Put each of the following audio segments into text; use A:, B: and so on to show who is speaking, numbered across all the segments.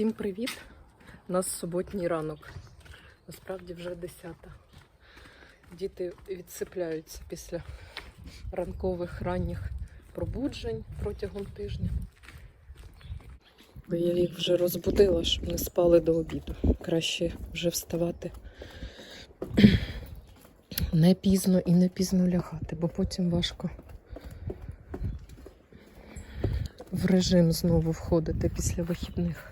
A: Всім привіт! У нас суботній ранок. Насправді вже 10. Діти відсипляються після ранкових ранніх пробуджень протягом тижня. Бо я їх вже розбудила, щоб не спали до обіду. Краще вже вставати не пізно і не пізно лягати, бо потім важко в режим знову входити після вихідних.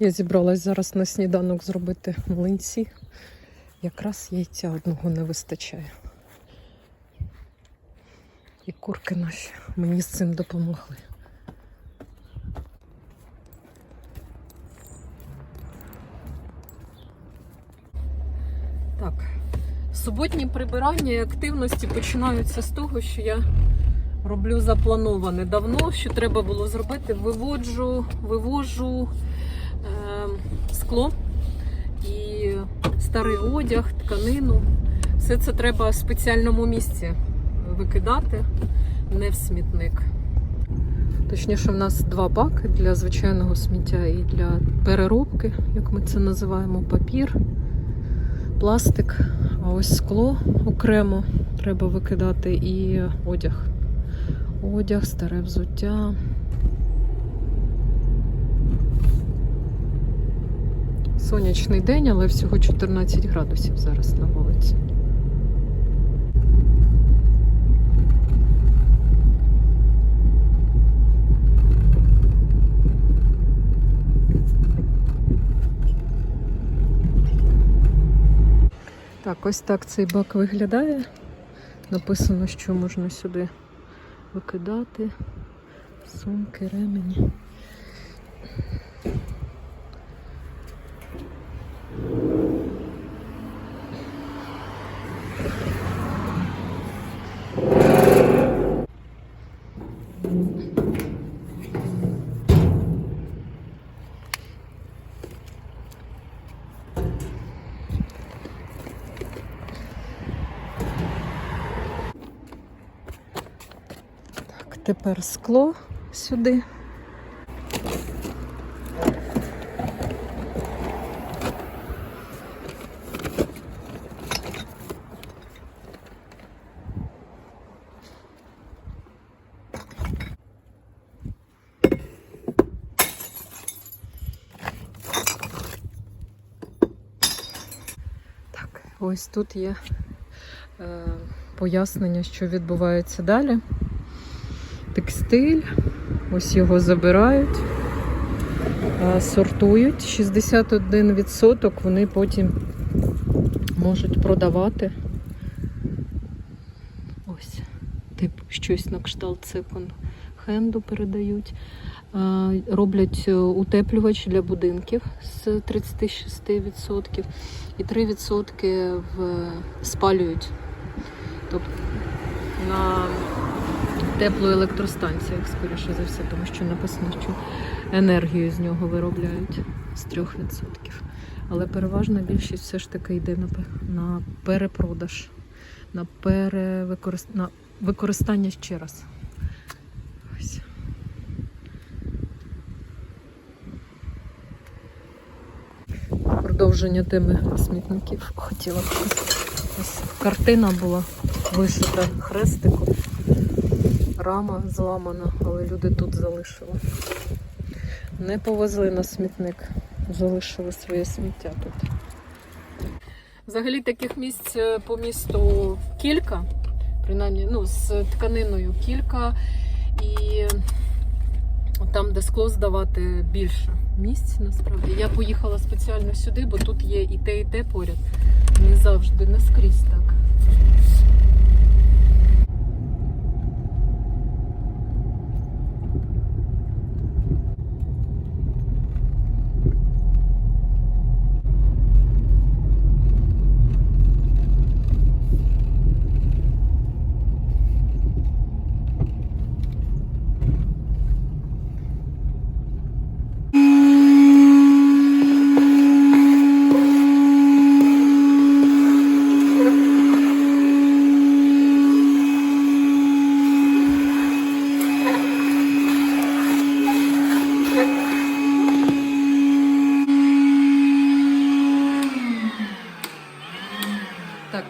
A: Я зібралась зараз на сніданок зробити млинці. Якраз яйця одного не вистачає. І курки наші мені з цим допомогли. Так, суботні прибирання і активності починаються з того, що я роблю заплановане давно, що треба було зробити. Виводжу, вивожу скло і старий одяг, тканину. Все це треба в спеціальному місці викидати, не в смітник. Точніше, в нас два баки для звичайного сміття і для переробки, як ми це називаємо, папір, пластик. А ось скло окремо треба викидати і одяг. Одяг, старе взуття. Сонячний день, але всього 14 градусів зараз на вулиці. Так, ось так цей бак виглядає. Написано, що можна сюди викидати сумки, ремені. Тепер скло сюди. Ось тут є е, пояснення, що відбувається далі. Текстиль, ось його забирають, сортують. 61% вони потім можуть продавати. Ось, типу, щось на кшталт секонд-хенду передають. Е, Роблять е, утеплювач для будинків з 36% і 3% в... спалюють. Тобто на теплу електростанцію, як скоріше за все, тому що написано, що енергію з нього виробляють з 3%. Але переважна більшість все ж таки йде на, на перепродаж, на, перевикорист... на використання ще раз. Ось. Продовження теми смітників хотіла б. Ось картина була вишита хрестиком. Рама зламана, але люди тут залишили. Не повезли на смітник, залишили своє сміття тут. Взагалі таких місць е, по місту кілька, принаймні ну, з тканиною кілька. І там, де скло здавати, більше місць насправді. Я поїхала спеціально сюди, бо тут є і те, і те поряд. Не завжди, не скрізь так.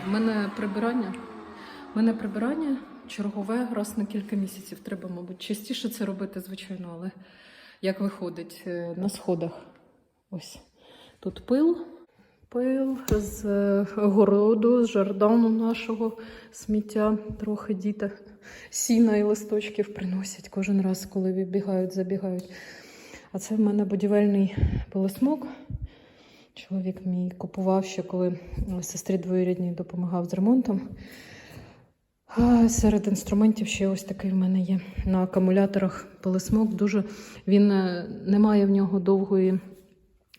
A: У мене прибирання чергове раз на кілька місяців. Треба, мабуть, частіше це робити, звичайно, але як виходить е, на сходах. Ось тут пил. Пил з е, городу, з жардану нашого сміття. Трохи діти сіна і листочків приносять кожен раз, коли вибігають, забігають. А це в мене будівельний пилосмок. Чоловік мій купував ще, коли сестрі двоюрідній допомагав з ремонтом. Серед інструментів ще ось такий в мене є на акумуляторах пилосмок. Дуже він е, не має в нього довгої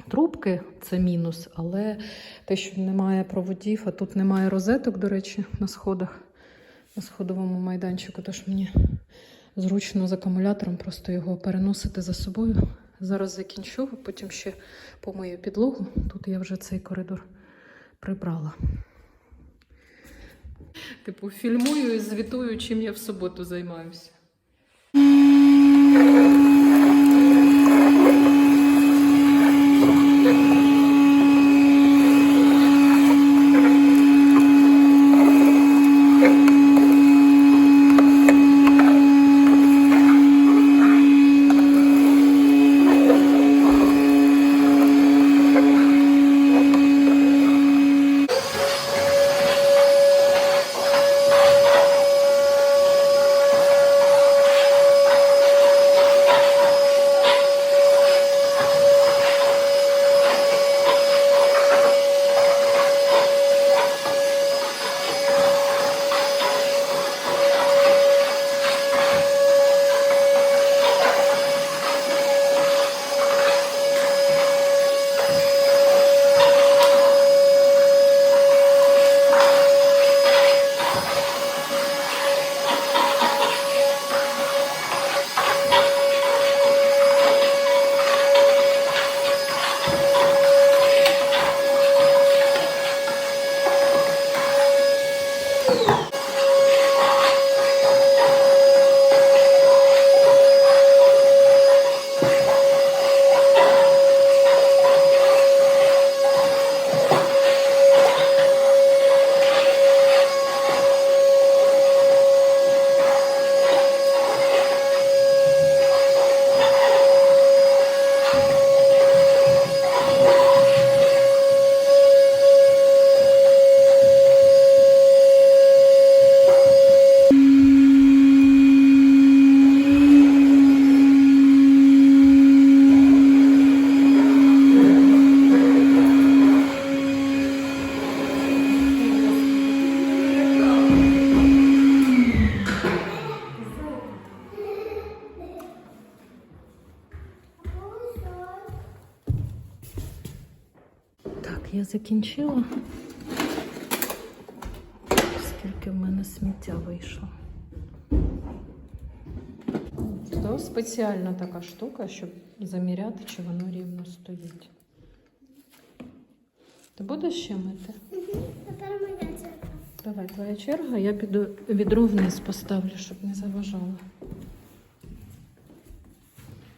A: трубки, це мінус, але те, що немає проводів, а тут немає розеток, до речі, на сходах, на сходовому майданчику, тож мені зручно з акумулятором просто його переносити за собою. Зараз закінчу, а потім ще помию підлогу. Тут я вже цей коридор прибрала. Типу, фільмую і звітую, чим я в суботу займаюся. Закінчила. Скільки в мене сміття вийшло. То спеціальна така штука, щоб заміряти, чи воно рівно стоїть. Ти будеш ще мити?
B: Тепер моя черга.
A: Давай, твоя черга, я піду відро вниз поставлю, щоб не заважало.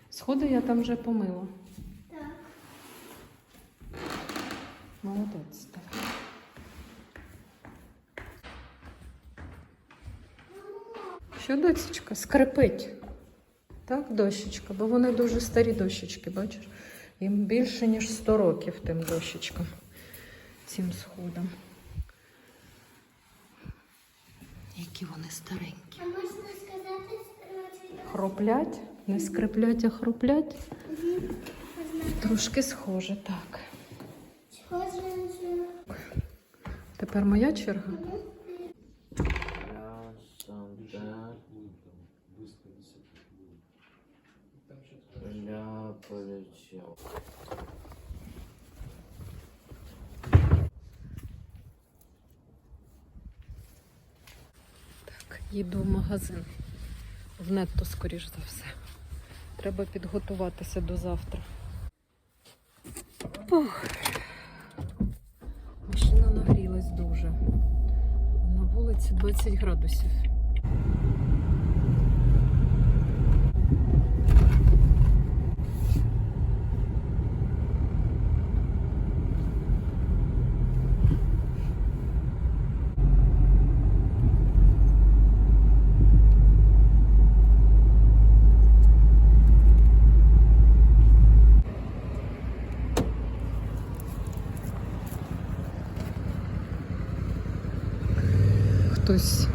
A: Сходи я там вже помила. Молодець. Давай. Що, доцічка, скрипить? Так, дощечка, бо вони дуже старі дощечки, бачиш? Їм більше, ніж 100 років тим дощечкам, цим сходам. Які вони старенькі.
B: А можна сказати, що
A: Хроплять, не скриплять, а хроплять. Трошки схоже, так.
B: схоже,
A: Тепер моя черга.
C: Так.
A: Їду в магазин. В нетто, скоріш за все. Треба підготуватися до завтра. Ух. 30 градусів. Хтось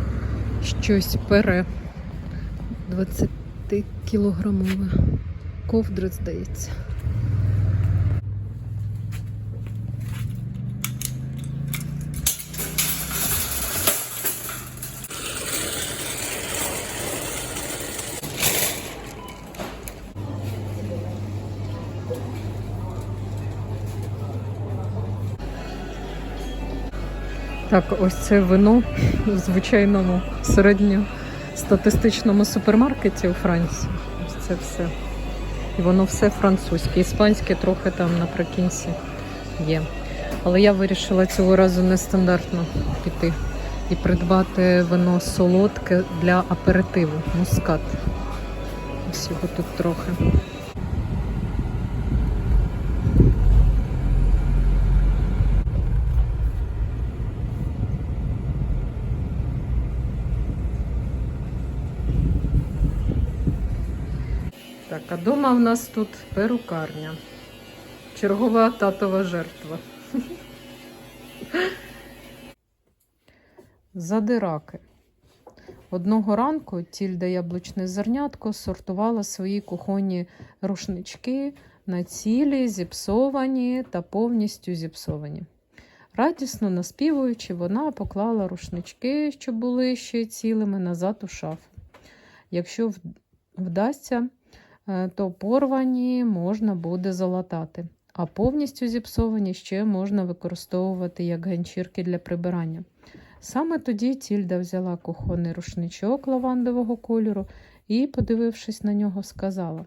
A: щось пере. 20 кілограмове. Ковдри, здається. Так, ось це вино в звичайному середньостатистичному супермаркеті у Франції. Ось це все. І воно все французьке, іспанське трохи там наприкінці є. Але я вирішила цього разу нестандартно піти і придбати вино солодке для аперитиву, мускат. Ось його тут трохи. Так, а дома в нас тут перукарня. Чергова татова жертва. Задираки. Одного ранку тільда яблучне зернятко сортувала свої кухонні рушнички на цілі, зіпсовані та повністю зіпсовані. Радісно наспівуючи, вона поклала рушнички, що були ще цілими, назад у шафу. Якщо вдасться, то порвані можна буде залатати, а повністю зіпсовані ще можна використовувати як ганчірки для прибирання. Саме тоді Тільда взяла кухонний рушничок лавандового кольору і, подивившись на нього, сказала: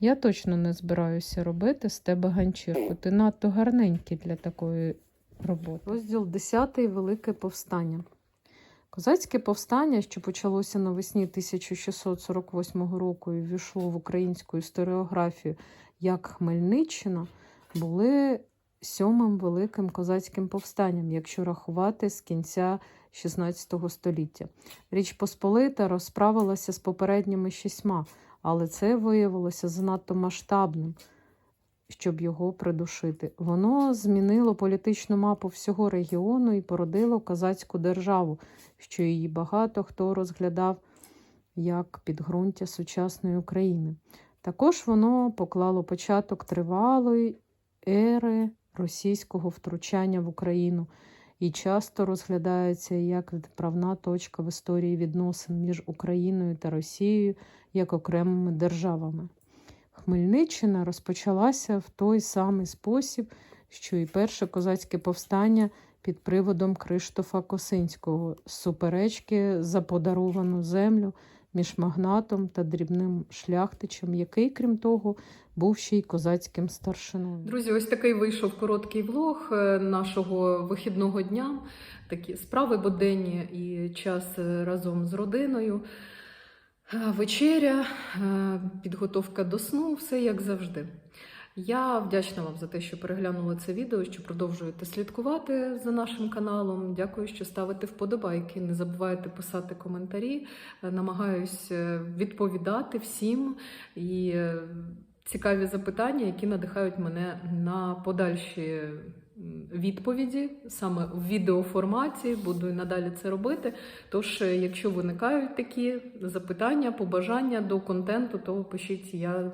A: Я точно не збираюся робити з тебе ганчірку. Ти надто гарненький для такої роботи. Розділ 10. Велике повстання. Козацьке повстання, що почалося навесні 1648 року і ввійшло в українську історіографію як Хмельниччина, були сьомим великим козацьким повстанням, якщо рахувати з кінця XVI століття. Річ Посполита розправилася з попередніми шістьма, але це виявилося занадто масштабним, щоб його придушити. Воно змінило політичну мапу всього регіону і породило козацьку державу, що її багато хто розглядав як підґрунтя сучасної України. Також воно поклало початок тривалої ери російського втручання в Україну і часто розглядається як відправна точка в історії відносин між Україною та Росією як окремими державами. Хмельниччина розпочалася в той самий спосіб, що і перше козацьке повстання під приводом Криштофа Косинського з суперечки за подаровану землю між магнатом та дрібним шляхтичем, який, крім того, був ще й козацьким старшиною. Друзі, ось такий вийшов короткий влог е, нашого вихідного дня. Такі справи буденні і час е, разом з родиною. Е, Вечеря, е, підготовка до сну, все як завжди. Я вдячна вам за те, що переглянули це відео, що продовжуєте слідкувати за нашим каналом. Дякую, що ставите вподобайки. Не забувайте писати коментарі. Е, Намагаюсь відповідати всім і цікаві запитання, які надихають мене на подальші відповіді саме в відеоформаті. Буду і надалі це робити. Тож, е, якщо виникають такі запитання, побажання до контенту, то пишіть я.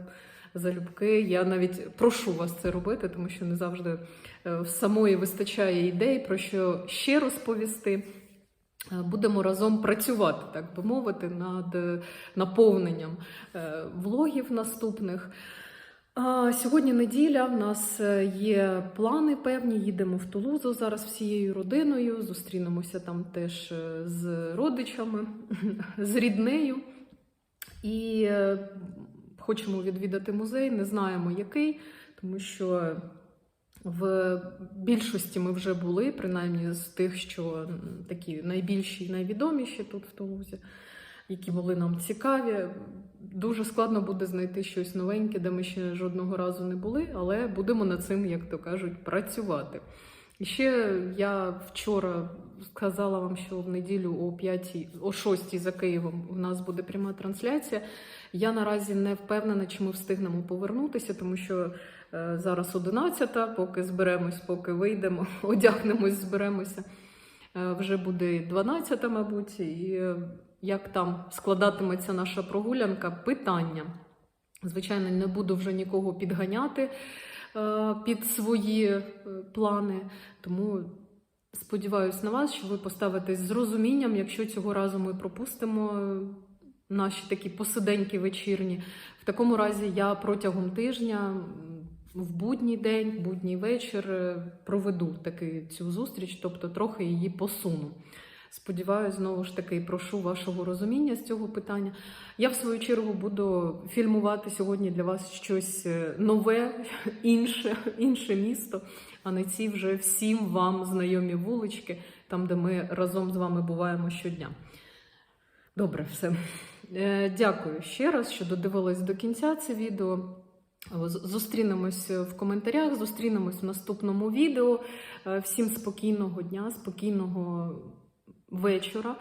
A: Залюбки, я навіть прошу вас це робити, тому що не завжди е, самої вистачає ідей про що ще розповісти. Е, Будемо разом працювати, так би мовити, над наповненням влогів наступних. Сьогодні неділя. В нас е, є плани певні. Їдемо в Тулузу зараз всією родиною. Зустрінемося там теж е, з родичами, з ріднею. І е, хочемо відвідати музей, не знаємо який, тому що в більшості ми вже були, принаймні з тих, що такі найбільші і найвідоміші тут в Тулузі, які були нам цікаві. Дуже складно буде знайти щось новеньке, де ми ще жодного разу не були, але будемо над цим, як то кажуть, працювати. І ще я вчора сказала вам, що в неділю о 5, о 6 за Києвом у нас буде пряма трансляція. Я наразі не впевнена, чи ми встигнемо повернутися, тому що е, зараз 11, поки зберемось, поки вийдемо, одягнемось, зберемося. Е, Вже буде 12, мабуть, і е, як там складатиметься наша прогулянка, питання. Звичайно, не буду вже нікого підганяти е, під свої е, плани, тому сподіваюся на вас, що ви поставитесь з розумінням, якщо цього разу ми пропустимо е, наші такі посиденьки вечірні. В такому разі я протягом тижня в будній день, в будній вечір проведу таки цю зустріч, тобто трохи її посуну. Сподіваюсь, знову ж таки, прошу вашого розуміння з цього питання. Я, в свою чергу, буду фільмувати сьогодні для вас щось е, нове, інше, інше місто, а не ці вже всім вам знайомі вулички, там, де ми разом з вами буваємо щодня. Добре, все. Е, Дякую ще раз, що додивились до кінця це відео. Зустрінемось в коментарях, зустрінемось в наступному відео. Е, Всім спокійного дня, спокійного вечора.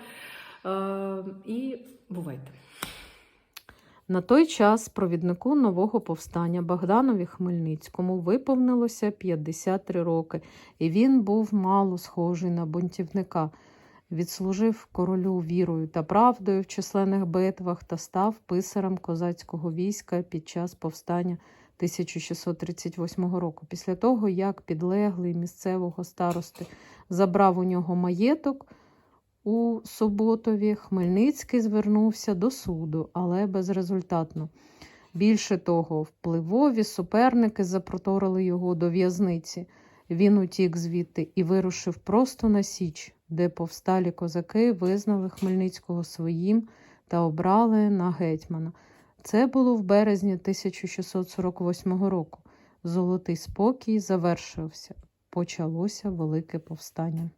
A: Е, І бувайте. На той час провіднику нового повстання Богданові Хмельницькому виповнилося 53 роки, і він був мало схожий на бунтівника. Відслужив королю вірою та правдою в численних битвах та став писарем козацького війська під час повстання 1638 року. Після того, як підлеглий місцевого старости забрав у нього маєток у Суботові, Хмельницький звернувся до суду, але безрезультатно. Більше того, впливові суперники запроторили його до в'язниці. Він утік звідти і вирушив просто на Січ, де повсталі козаки визнали Хмельницького своїм та обрали на гетьмана. Це було в березні 1648 року. Золотий спокій завершився. Почалося велике повстання.